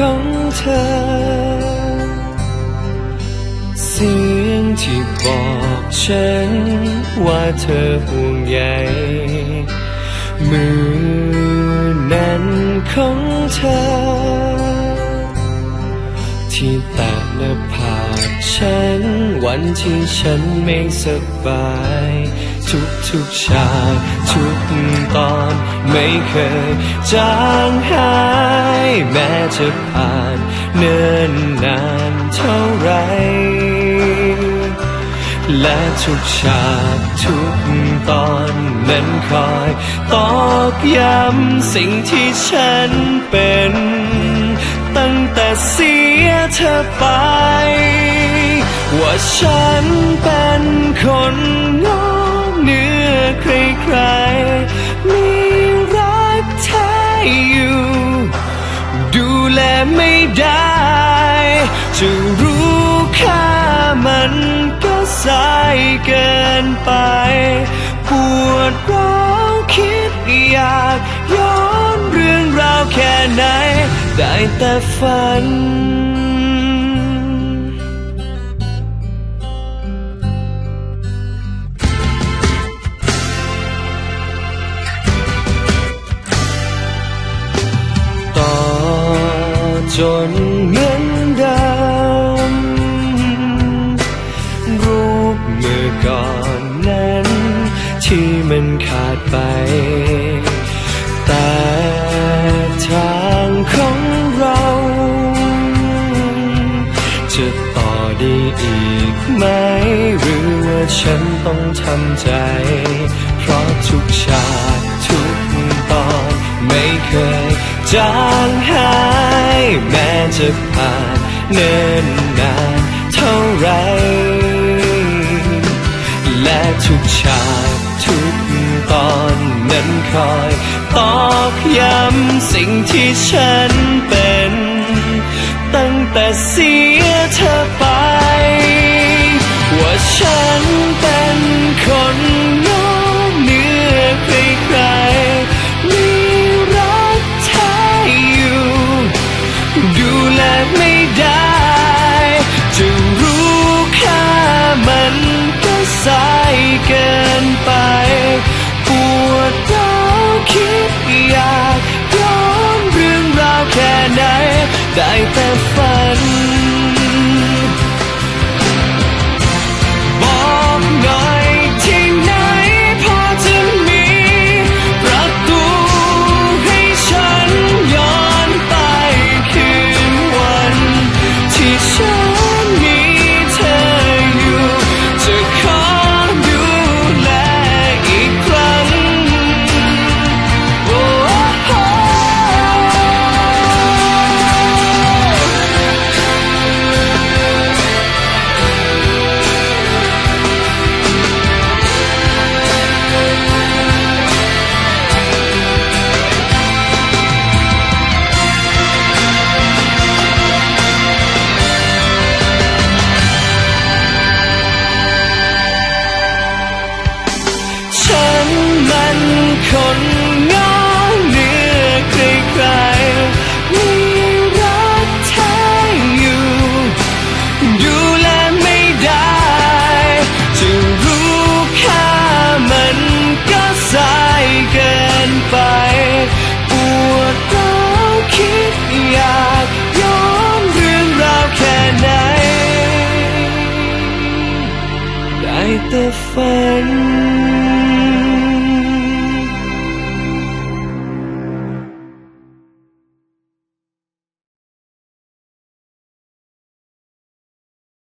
เธอ เสียงที่บอกฉัน ว่าเธอห่วงใยมือนั้นของเธอ ที่แตะหน้าผากฉัน วันที่ฉันไม่สบาย ทุกทุกฉากทุกตอนไม่เคยจางหาย แม้จะผ่านเนิ่นนานเท่าไร และทุกฉากทุกตอนนั้นคอยตอกย้ำสิ่งที่ฉันเป็น ตั้งแต่เสียเธอไป ว่าฉันเป็นคน ไหน ได้แต่ฝัน ต่อจนเหมือนเดิมรูปเมื่อก่อนนั้น ที่มันขาดไป อีกไหม หรือว่าฉันต้องทำใจ เพราะทุกฉากทุกตอนไม่เคยจางหาย แม้จะผ่านเนิ่นนานเท่าไร และทุกฉากทุกตอนนั้นคอยตอกย้ำสิ่งที่ฉันเป็น ตั้งแต่เสียเธอไป ได้แต่ คนเหงาเหนือใครๆมีรักแท้อยู่ ดูแลไม่ได้ จะรู้ค่ามันก็สายเกินไป ปวดร้าวคิดอยากย้อนเรื่องราวแค่ไหน ได้แต่ฝัน